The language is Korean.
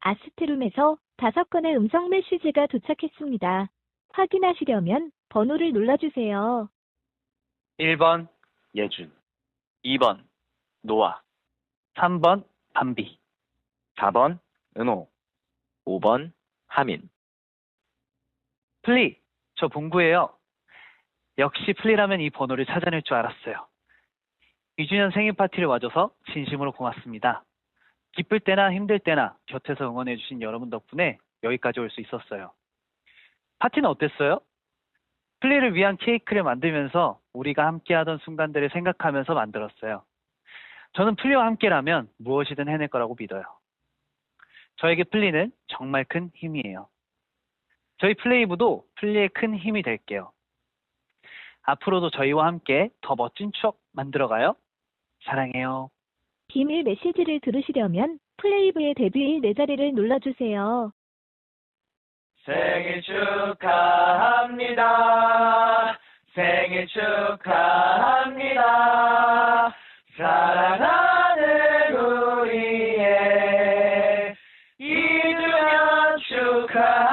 아스트룸에서 다섯 건의 음성 메시지가 도착했습니다. 확인하시려면 번호를 눌러주세요. 1번 예준 2번 노아 3번 밤비 4번 은호 5번 하민 플리 저 봉구예요. 역시 플리라면 이 번호를 찾아낼 줄 알았어요. 2주년 생일 파티를 와줘서 진심으로 고맙습니다. 기쁠 때나 힘들 때나 곁에서 응원해주신 여러분 덕분에 여기까지 올 수 있었어요. 파티는 어땠어요? 플리를 위한 케이크를 만들면서 우리가 함께하던 순간들을 생각하면서 만들었어요. 저는 플리와 함께라면 무엇이든 해낼 거라고 믿어요. 저에게 플리는 정말 큰 힘이에요. 저희 플레이부도 플리의 큰 힘이 될게요. 앞으로도 저희와 함께 더 멋진 추억 만들어가요. 사랑해요. 비밀 메시지를 들으시려면 플레이브의 데뷔일 네 자리를 눌러주세요. 생일 축하합니다. 생일 축하합니다. 사랑하는 우리의 이주년 축하